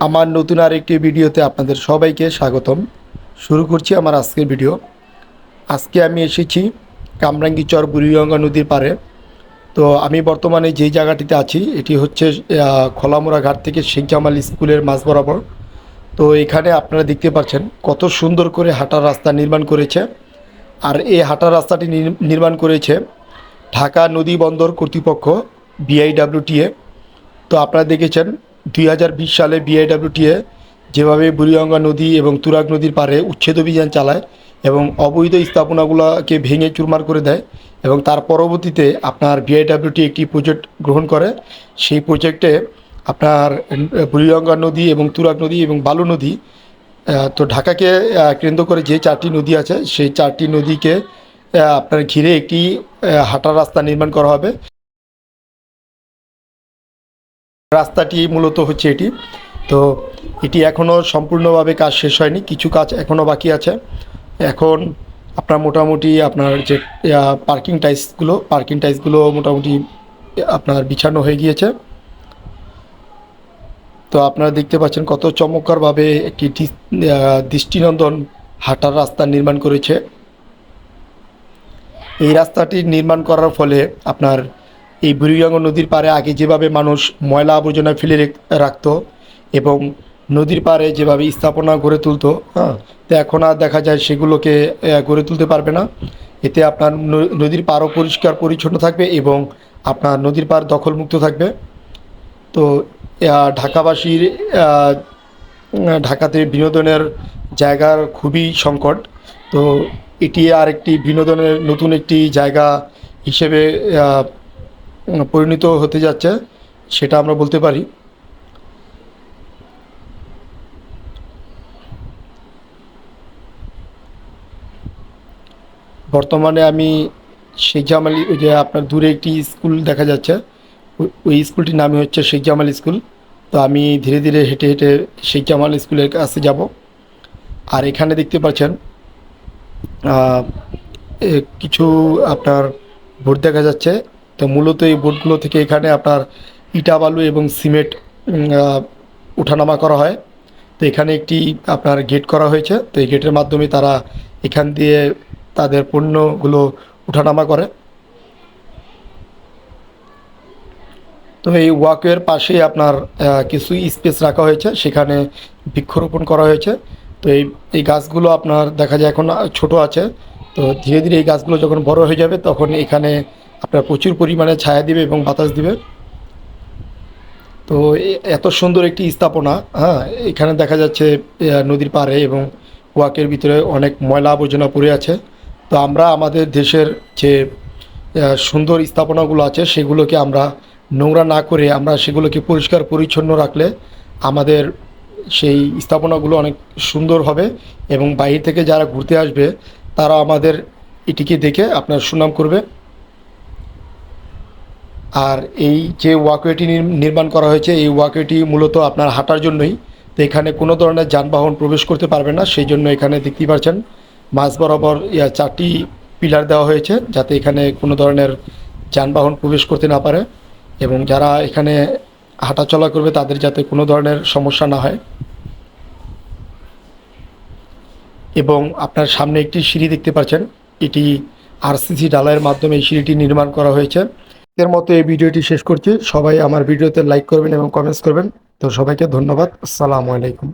আমার নতুন আরেকটি ভিডিওতে আপনাদের সবাইকে স্বাগতম। শুরু করছি আমার আজকের ভিডিও। আজকে আমি এসেছি কামরাঙ্গীচর বুড়িগঙ্গা নদীর পাড়ে। তো আমি বর্তমানে যেই জায়গাটিতে আছি, এটি হচ্ছে খোলামোড়া ঘাট থেকে শেখ জামাল স্কুলের মাঝ বরাবর। তো এখানে আপনারা দেখতে পাচ্ছেন কত সুন্দর করে হাঁটার রাস্তা নির্মাণ করেছে। আর এই হাঁটার রাস্তাটি নির- নির্মাণ করেছে ঢাকা নদী বন্দর কর্তৃপক্ষ বিআইডাব্লিউটিএ তো আপনারা দেখেছেন দুই হাজার বিশ সালে বিআইডাব্লিউটিএ যেভাবে বুড়িগঙ্গা নদী এবং তুরাগ নদীর পারে উচ্ছেদ অভিযান চালায় এবং অবৈধ স্থাপনাগুলোকে ভেঙে চুরমার করে দেয় এবং তার পরবর্তীতে আপনার বিআইডাব্লিউটি একটি প্রজেক্ট গ্রহণ করে। সেই প্রজেক্টে আপনার বুড়িগঙ্গা নদী এবং তুরাগ নদী এবং বালু নদী তো ঢাকাকে কেন্দ্র করে যে চারটি নদী আছে, সেই চারটি নদীকে আপনার ঘিরে একটি হাঁটার রাস্তা নির্মাণ করা হবে। রাস্তাটি মূলত হচ্ছে এটি। তো এটি এখনও সম্পূর্ণভাবে কাজ শেষ হয়নি, কিছু কাজ এখনও বাকি আছে। এখন আপনার মোটামুটি আপনার যে পার্কিং টাইলসগুলো পার্কিং টাইলসগুলো মোটামুটি, আপনার বিছানো হয়ে গিয়েছে। তো আপনারা দেখতে পাচ্ছেন কত চমৎকারভাবে একটি দৃষ্টিনন্দন হাঁটার রাস্তা নির্মাণ করেছে। এই রাস্তাটি নির্মাণ করার ফলে আপনার এই বুড়িগঙ্গা নদীর পাড়ে আগে যেভাবে মানুষ ময়লা আবর্জনা ফেলে রেখ- রাখতো এবং নদীর পাড়ে যেভাবে স্থাপনা গড়ে তুলতো হ্যাঁ তো এখন আর দেখা যায় সেগুলোকে গড়ে তুলতে পারবে না। এতে আপনার নদীর পাড়ও পরিষ্কার পরিচ্ছন্ন থাকবে এবং আপনার নদীর পাড় দখলমুক্ত থাকবে। তো ঢাকাবাসীর ঢাকাতে বিনোদনের জায়গার খুবই সংকট। তো, এটি আরেকটি বিনোদনের নতুন একটি জায়গা হিসেবে পরিণত হতে যাচ্ছে, সেটা আমরা বলতে পারি। বর্তমানে আমি শেখ জামালি ওই যে আপনার দূরে একটি স্কুল দেখা যাচ্ছে, ওই- স্কুলটির নামই হচ্ছে শেখ জামাল স্কুল। তো আমি ধীরে ধীরে হেঁটে হেঁটে শেখ জামাল স্কুলের কাছে যাব। আর এখানে দেখতে পাচ্ছেন কিছু আপনার বোর্ড দেখা যাচ্ছে তো মূলত এই বোর্ডগুলো থেকে এখানে আপনার ইটা বালু এবং সিমেন্ট ওঠানামা করা হয়। তো এখানে একটি আপনার গেট করা হয়েছে। তো এই গেটের মাধ্যমে তারা এখান দিয়ে তাদের পণ্যগুলো ওঠানামা করে। তো এই ওয়াকওয়ের পাশেই আপনার কিছু স্পেস রাখা হয়েছে। সেখানে বৃক্ষরোপণ করা হয়েছে। তো এই এই গাছগুলো আপনার দেখা যায় এখন ছোট আছে। তো ধীরে ধীরে এই গাছগুলো যখন বড় হয়ে যাবে, তখন এখানে আপনার প্রচুর পরিমাণে ছায়া দিবে এবং বাতাস দিবে। তো এত সুন্দর একটি স্থাপনা হ্যাঁ এখানে দেখা যাচ্ছে নদীর পাড়ে এবং ওয়াকের ভিতরে অনেক ময়লা আবর্জনা পড়ে আছে। তো আমরা আমাদের দেশের যে সুন্দর স্থাপনাগুলো আছে, সেগুলোকে আমরা নোংরা না করে আমরা সেগুলোকে পরিষ্কার পরিচ্ছন্ন রাখলে আমাদের সেই স্থাপনাগুলো অনেক সুন্দর হবে এবং বাইরে থেকে যারা ঘুরতে আসবে, তারা আমাদের এটিকে দেখে আপনার সুনাম করবে। আর এই যে ওয়াকওয়েটি নির- নির্মাণ করা হয়েছে, এই ওয়াকওয়েটি মূলত আপনার হাঁটার জন্যই। তো এখানে কোনো ধরনের যানবাহন প্রবেশ করতে পারবে না, সেই জন্য এখানে দেখতেই পাচ্ছেন মাঝ বরাবর চারটি পিলার দেওয়া হয়েছে, যাতে এখানে কোনো ধরনের যানবাহন প্রবেশ করতে না পারে। এবং যারা এখানে হাঁটাচলা করবে, তাদের যাতে কোনো ধরনের সমস্যা না হয়। এবং আপনার সামনে একটি সিঁড়ি দেখতে পাচ্ছেন, এটি আরসিসি ডালাইয়ের মাধ্যমে এই সিঁড়িটি নির্মাণ করা হয়েছে। এর মতো এই ভিডিওটি শেষ করছি। সবাই আমার ভিডিওতে লাইক করবেন এবং কমেন্টস করবেন। তো সবাইকে ধন্যবাদ। আসসালামু আলাইকুম।